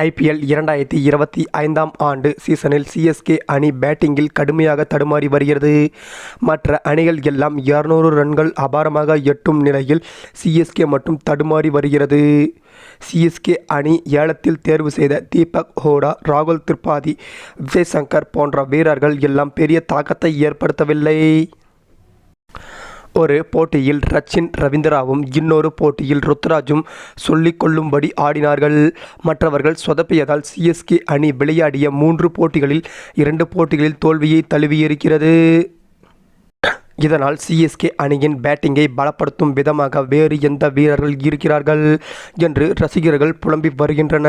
IPL இரண்டாயிரத்தி இருபத்தி ஐந்தாம் ஆண்டு சீசனில் சிஎஸ்கே அணி பேட்டிங்கில் கடுமையாக தடுமாறி வருகிறது. மற்ற அணிகள் எல்லாம் இருநூறு ரன்கள் அபாரமாக எட்டும் நிலையில் சிஎஸ்கே மட்டும் தடுமாறி வருகிறது. சிஎஸ்கே அணி ஏலத்தில் தேர்வு செய்த தீபக் ஹோடா ராகுல் திரிபாதி விஜய் சங்கர் போன்ற வீரர்கள் எல்லாம் பெரிய தாக்கத்தை ஏற்படுத்தவில்லை. ஒரு போட்டியில் ரச்சின் ரவீந்திராவும் இன்னொரு போட்டியில் ருத்ராஜும் சொல்லிக்கொள்ளும்படி ஆடினார்கள். மற்றவர்கள் சொதப்பியதால் சிஎஸ்கே அணி விளையாடிய மூன்று போட்டிகளில் இரண்டு போட்டிகளில் தோல்வியை தழுவியிருக்கிறது. இதனால் சிஎஸ்கே அணியின் பேட்டிங்கை பலப்படுத்தும் விதமாக வேறு எந்த வீரர்கள் இருக்கிறார்கள் என்று ரசிகர்கள் புலம்பி வருகின்றன.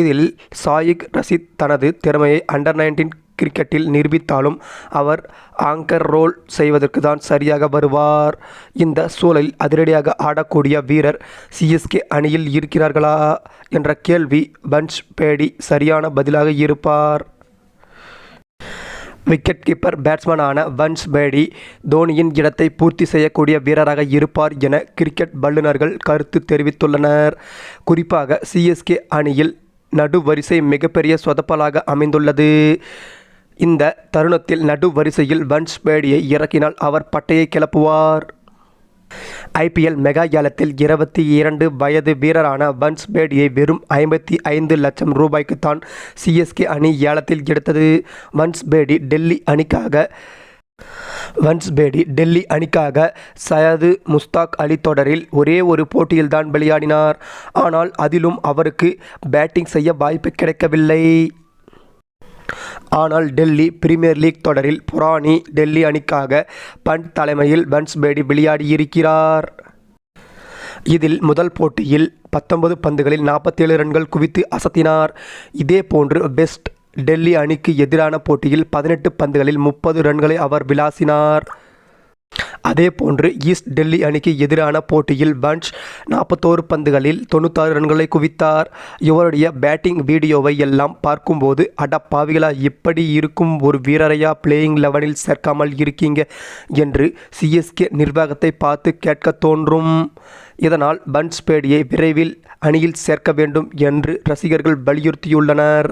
இதில் சாயிக் ரஷீத் தனது திறமையை அண்டர் நைன்டீன் கிரிக்கெட்டில் நிரூபித்தாலும் அவர் ஆங்கர் ரோல் செய்வதற்கு தான் சரியாக வருவார். இந்த சூழலில் அதிரடியாக ஆடக்கூடிய வீரர் சிஎஸ்கே அணியில் இருக்கிறார்களா என்ற கேள்வி பன்ச் பேடி சரியான பதிலாக இருப்பார். விக்கெட் கீப்பர் பேட்ஸ்மேனான வன்ஸ் பேடி தோனியின் இடத்தை பூர்த்தி செய்யக்கூடிய வீரராக இருப்பார் என கிரிக்கெட் வல்லுநர்கள் கருத்து தெரிவித்துள்ளனர். குறிப்பாக சிஎஸ்கே அணியில் நடுவரிசை மிகப்பெரிய சொதப்பலாக அமைந்துள்ளது. இந்த தருணத்தில் நடு வரிசையில் வன்ஸ் பேடியை இறக்கினால் அவர் பட்டையை கிளப்புவார். ஐபிஎல் மெகா ஏலத்தில் இருபத்தி இரண்டு வயது வீரரான வன்ஸ் பேடியை வெறும் ஐம்பத்தி ஐந்து லட்சம் ரூபாய்க்கு தான் சிஎஸ்கே அணி ஏலத்தில் எடுத்தது. வன்ஸ் பேடி டெல்லி அணிக்காக வன்ஸ் பேடி டெல்லி அணிக்காக சயது முஸ்தாக் அலி தொடரில் ஒரே ஒரு போட்டியில்தான் விளையாடினார். ஆனால் அதிலும் அவருக்கு பேட்டிங் செய்ய வாய்ப்பு கிடைக்கவில்லை. ஆனால் டெல்லி பிரீமியர் லீக் தொடரில் புராணி டெல்லி அணிக்காக பண்ட் தலைமையில் பன்ஸ்பேடி விளையாடியிருக்கிறார். இதில் முதல் போட்டியில் பத்தொன்பது பந்துகளில் நாற்பத்தேழு ரன்கள் குவித்து அசத்தினார். இதே போன்று பெஸ்ட் டெல்லி அணிக்கு எதிரான போட்டியில் பதினெட்டு பந்துகளில் முப்பது ரன்களை அவர் விளாசினார். அதேபோன்று ஈஸ்ட் டெல்லி அணிக்கு எதிரான போட்டியில் பஞ்ச் நாற்பத்தோரு பந்துகளில் தொண்ணூத்தாறு ரன்களை குவித்தார். இவருடைய பேட்டிங் வீடியோவை எல்லாம் பார்க்கும்போது அடப்பாவிகளா இப்படி இருக்கும் ஒரு வீரரையா பிளேயிங் லெவனில் சேர்க்காமல் இருக்கீங்க என்று சிஎஸ்கே நிர்வாகத்தை பார்த்து கேட்க தோன்றும். இதனால் பன்ஸ் பேடியை விரைவில் அணியில் சேர்க்க வேண்டும் என்று ரசிகர்கள் வலியுறுத்தியுள்ளனர்.